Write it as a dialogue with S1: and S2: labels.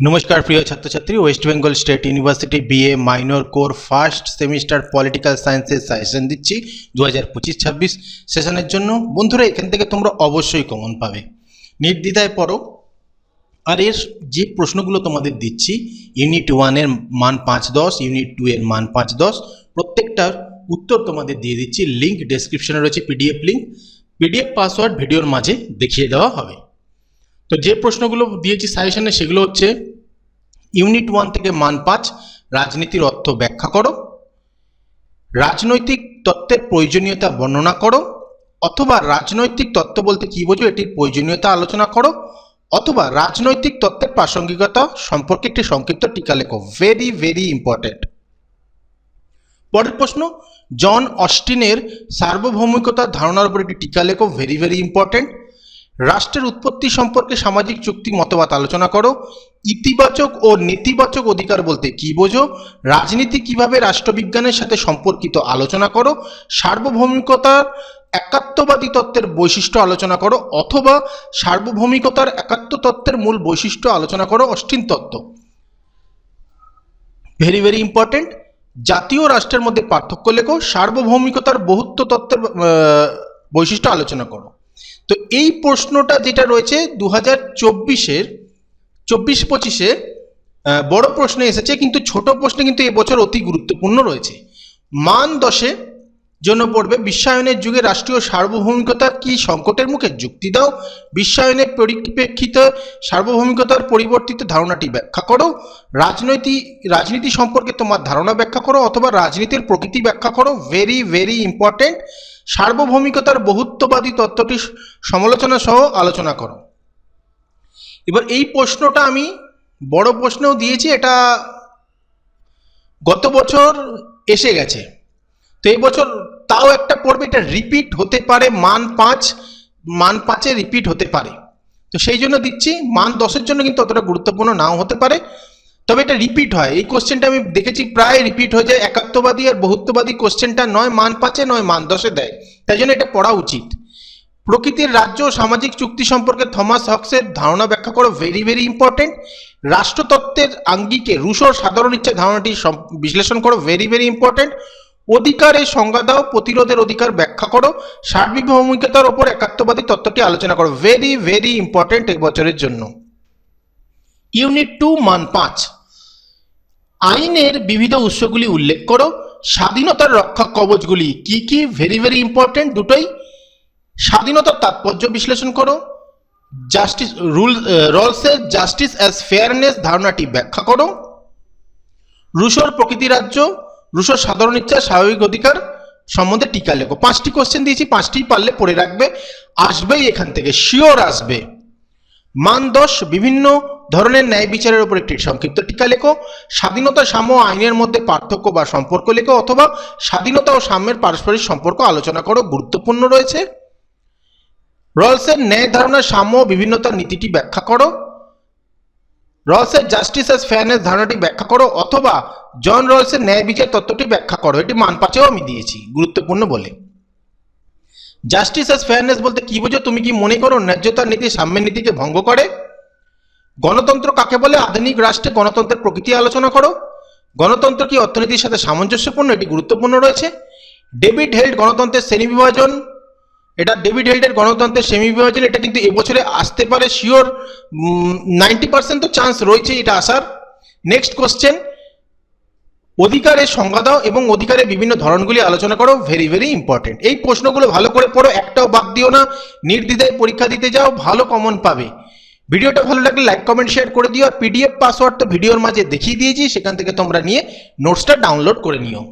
S1: নমস্কার, প্রিয় ছাত্রছাত্রী West Bengal State University BA minor core first semester political সায়েন্সের সাজেশন দিচ্ছি দু হাজার পঁচিশ ছাব্বিশ সেশনের জন্য। বন্ধুরা, এখান থেকে তোমরা অবশ্যই কমন পাবে। নির্দ্বিধায় পড়ো। আর এর যে প্রশ্নগুলো তোমাদের দিচ্ছি ইউনিট ওয়ানের মান পাঁচ দশ ইউনিট টু এর মান পাঁচ দশ প্রত্যেকটার উত্তর তোমাদের দিয়ে দিচ্ছি। লিঙ্ক ডেসক্রিপশনে রয়েছে পিডিএফ লিঙ্ক পিডিএফ পাসওয়ার্ড ভিডিওর মাঝে দেখিয়ে দেওয়া হবে। তো যে প্রশ্নগুলো দিয়েছি সাজেশনে সেগুলো হচ্ছে ইউনিট ওয়ান থেকে মান পাঁচ, রাজনীতির অর্থ ব্যাখ্যা করো, রাজনৈতিক তত্ত্বের প্রয়োজনীয়তা বর্ণনা করো, অথবা রাজনৈতিক তত্ত্ব বলতে কি বোঝো এটির প্রয়োজনীয়তা আলোচনা করো, অথবা রাজনৈতিক তত্ত্বের প্রাসঙ্গিকতা সম্পর্কে একটি সংক্ষিপ্ত টিকা লেখো। ভেরি ভেরি ইম্পর্টেন্ট পরের প্রশ্ন, জন অস্টিনের সার্বভৌমিকতার ধারণার উপর একটি টিকা লেখো। ভেরি ভেরি ইম্পর্টেন্ট রাষ্ট্রের উৎপত্তি সম্পর্কে সামাজিক চুক্তি মতবাদ আলোচনা করো। ইতিবাচক ও নেতিবাচক অধিকার বলতে কি বোঝো? রাজনীতি কীভাবে রাষ্ট্রবিজ্ঞানের সাথে সম্পর্কিত আলোচনা করো? সার্বভৌমিকতার একাত্মবাদী তত্ত্বের বৈশিষ্ট্য আলোচনা করো অথবা সার্বভৌমিকতার একাত্ম তত্ত্বের মূল বৈশিষ্ট্য আলোচনা করো অষ্টিন তত্ত্ব। ভেরি ভেরি ইম্পর্টেন্ট জাতীয় রাষ্ট্রের মধ্যে পার্থক্য লেখো, সার্বভৌমিকতার বহুত্ব তত্ত্বের বৈশিষ্ট্য আলোচনা করো। তো এই প্রশ্নটা যেটা রয়েছে দু হাজার চব্বিশের, চব্বিশ পঁচিশে বড় প্রশ্নে এসেছে, কিন্তু ছোট প্রশ্ন কিন্তু এবছর অতি গুরুত্বপূর্ণ রয়েছে। মান দশে জন্য পড়বে, বিশ্বায়নের যুগে রাষ্ট্রীয় সার্বভৌমিকতা কি সংকটের মুখে? যুক্তি দাও। বিশ্বায়নের পরিপ্রেক্ষিতে সার্বভৌমিকতার পরিবর্তিত ধারণাটি ব্যাখ্যা করো। রাজনৈতিক রাজনীতি সম্পর্কে তোমার ধারণা ব্যাখ্যা করো অথবা রাজনীতির প্রকৃতি ব্যাখ্যা করো। ভেরি ভেরি ইম্পর্টেন্ট সার্বভৌমিকতার বহুত্ববাদী তত্ত্বটি সমালোচনা সহ আলোচনা করো। এবার এই প্রশ্নটা আমি বড় প্রশ্নেও দিয়েছি, এটা গত বছর এসে গেছে। তো এই বছর তাও একটা পড়বে, এটা রিপিট হতে পারে মান পাঁচ, মান পাঁচে রিপিট হতে পারে। তো সেই জন্য দিচ্ছি, মান দশের জন্য কিন্তু অতটা গুরুত্বপূর্ণ নাও হতে পারে। তবে এটা রিপিট হয়। এই কোশ্চেনটা আমি দেখেছি প্রায় রিপিট হয়ে যায় একাত্মবাদী আর বহুত্ববাদী কোশ্চেনটা নয় মান পাঁচে, নয় মান দশে দেয়। তাই জন্য এটা পড়া উচিত। প্রকৃতির রাজ্য ও সামাজিক চুক্তি সম্পর্কে থমাস হক্সের ধারণা ব্যাখ্যা করো ভেরি ভেরি ইম্পর্টেন্ট রাষ্ট্রতত্ত্বের আঙ্গিকে রুশোর সাধারণ ইচ্ছা ধারণাটি বিশ্লেষণ করো ভেরি ভেরি ইম্পর্টেন্ট অধিকারের সংজ্ঞা দাও, প্রতিরোধের অধিকার ব্যাখ্যা করো সার্বভৌমিকতার ওপর একাত্মবাদী তত্ত্বটি আলোচনা করো। ভেরি ভেরি ইম্পর্টেন্ট এই বছরের জন্য। ইউনিট টু মান পাঁচ। আইনের বিবিধ উৎসগুলি উল্লেখ করো। স্বাধীনতার রক্ষা কবচগুলি কি কি? ভেরি ভেরি ইম্পর্টেন্ট দুটোই। স্বাধীনতার তাৎপর্য বিশ্লেষণ করো। জাস্টিস রুল রলসের জাস্টিস অ্যাজ ফেয়ারনেস ধারণাটি ব্যাখ্যা করো। রুশোর প্রকৃতি রাজ্য। রুশোর সাধারণ ইচ্ছা, স্বাভাবিক অধিকার সম্বন্ধে টিকা লেখো। পাঁচটি কোশ্চেন দিয়েছি, পাঁচটি পারলে পড়ে রাখবে। আসবেই এখান থেকে শিওর আসবে। মান দশ বিভিন্ন ধরনের ন্যায় বিচারের উপর একটি সংক্ষিপ্ত টিকা লেখো। স্বাধীনতা, সাম্য আইনের মধ্যে পার্থক্য বা সম্পর্ক লেখো, অথবা স্বাধীনতা ও সাম্যের পারস্পরিক সম্পর্ক আলোচনা করো, গুরুত্বপূর্ণ রয়েছে। রলসের ন্যায় ধারণা সাম্য বিভিন্নতার নীতিটি ব্যাখ্যা করো। রলসের জাস্টিস অ্যাজ ফেয়ারনেস ধারণাটি ব্যাখ্যা করো অথবা জন রলসের ন্যায় বিচার তত্ত্বটি ব্যাখ্যা করো। এটি মান পাঁচেও আমি দিয়েছি, গুরুত্বপূর্ণ বলে। জাস্টিস অ্যাজ ফেয়ারনেস বলতে কি বোঝো? তুমি কি মনে করো ন্যায্যতার নীতি সাম্যের নীতিকে ভঙ্গ করে? গণতন্ত্র কাকে বলে? আধুনিক রাষ্ট্রে গণতন্ত্রের প্রকৃতি আলোচনা করো। গণতন্ত্র কি অর্থনীতির সাথে সামঞ্জস্যপূর্ণ? এটি গুরুত্বপূর্ণ রয়েছে। ডেভিড হেল্ড গণতন্ত্রের শ্রেণি বিভাজন এটা ডেভিড হেল্ডের গণতন্ত্রের সেমি বিভাজন এটা কিন্তু এবছরে আসতে পারে শিওর নাইনটি পার্সেন্ট তো চান্স রয়েছে এটা আসার। নেক্সট কোশ্চেন অধিকারের সংজ্ঞা দাও এবং অধিকারের বিভিন্ন ধরনগুলি আলোচনা করো ভেরি ভেরি ইম্পর্টেন্ট এই প্রশ্নগুলো ভালো করে পড়ো, একটাও বাদ দিও না, নির্দ্বিধায় পরীক্ষা দিতে যাও, ভালো কমন পাবে। ভিডিওটা ভালো লাগলে লাইক কমেন্ট শেয়ার করে দিও, আর পিডিএফ পাসওয়ার্ড তো ভিডিওর মাঝে দেখিয়ে দিয়েছি, সেখান থেকে তোমরা নিয়ে নোটসটা ডাউনলোড করে নিও।